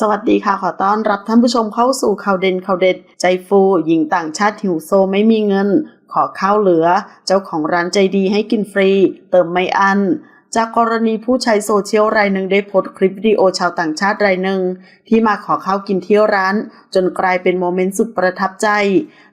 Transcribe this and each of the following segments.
สวัสดีค่ะ ขอต้อนรับท่านผู้ชมเข้าสู่ข่าวเด่นข่าวเด็ด ใจฟูหญิงต่างชาติหิวโซไม่มีเงิน ขอข้าวเหลือ เจ้าของร้านใจดีให้กินฟรี เติมไม่อันจากกรณีผู้ใช้โซเชียลรายหนึ่งได้โพสต์คลิปวิดีโอชาวต่างชาติรายหนึ่ง ที่มาขอข้าวกินเที่ยวร้าน จนกลายเป็นโมเมนต์สุดประทับใจ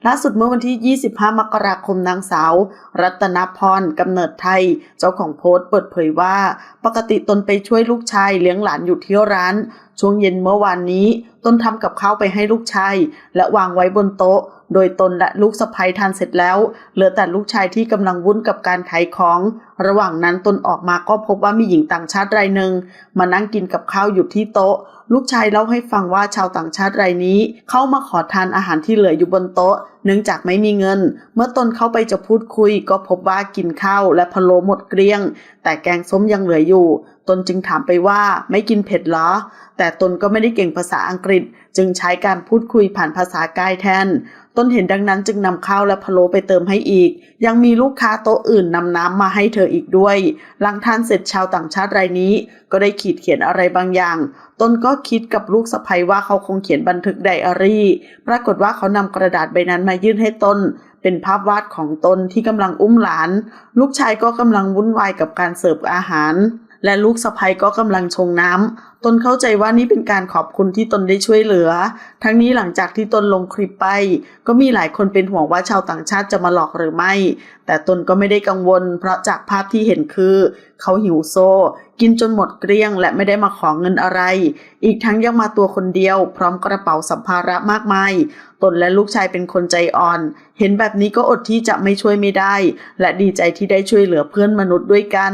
ล่าสุดเมื่อวันที่ 25 มกราคมนางสาว รัตนพรกำเนิดไทย เจ้าของโพสต์เปิดเผยว่า ปกติตนไปช่วยลูกชายเลี้ยงหลานอยู่ที่ยวร้านช่วงเย็นเมื่อวานนี้ตนทำกับข้าวไปให้ลูกชายและวางไว้บนโต๊ะ โดยตนและลูกสะใภ้ทานเสร็จแล้ว เหลือแต่ลูกชายที่กำลังวุ่นกับการขายของ ระหว่างนั้นตนออกมาก็พบว่ามีหญิงต่างชาติรายหนึ่งมานั่งกินกับข้าวอยู่ที่โต๊ะ ลูกชายเล่าให้ฟังว่าชาวต่างชาติรายนี้ เข้ามาขอทานอาหารที่เหลืออยู่บนโต๊ะ เนื่องจากไม่มีเงิน เมื่อตนเข้าไปจะพูดคุย ก็พบว่ากินข้าวและพะโล้หมดเกลี้ยง แต่แกงส้มยังเหลืออยู่ตนจึงถามไปว่าไม่กินเผ็ดเหรอ แต่ตนก็ไม่ได้เก่งภาษาอังกฤษ จึงใช้การพูดคุยผ่านภาษากายแทน ตนเห็นดังนั้นจึงนำข้าวและพะโล้ไปเติมให้อีก ยังมีลูกค้าโต๊ะอื่นนำน้ำมาให้เธออีกด้วย หลังทานเสร็จชาวต่างชาติรายนี้ ก็ได้ขีดเขียนอะไรบางอย่าง ตนก็คิดกับลูกสะใภ้ว่าเขาคงเขียนบันทึกไดอารี่ ปรากฏว่าเขานำกระดาษใบนั้นมายื่นให้ตนเป็นภาพวาดของตนที่กำลังอุ้มหลาน ลูกชายก็กำลังวุ่นวายกับการเสิร์ฟอาหาร และลูกสะใภ้ก็กำลังชงน้ำตนเข้าใจว่านี่เป็นการขอบคุณที่ตนได้ช่วยเหลือ ทั้งนี้หลังจากที่ตนลงคลิปไป ก็มีหลายคนเป็นห่วงว่าชาวต่างชาติจะมาหลอกหรือไม่ แต่ตนก็ไม่ได้กังวล เพราะจากภาพที่เห็นคือ เขาหิวโซ กินจนหมดเกลี้ยง และไม่ได้มาขอเงินอะไร อีกทั้งยังมาตัวคนเดียว พร้อมกระเป๋าสัมภาระมากมาย ตนและลูกชายเป็นคนใจอ่อน เห็นแบบนี้ก็อดที่จะไม่ช่วยไม่ได้ และดีใจที่ได้ช่วยเหลือเพื่อนมนุษย์ด้วยกัน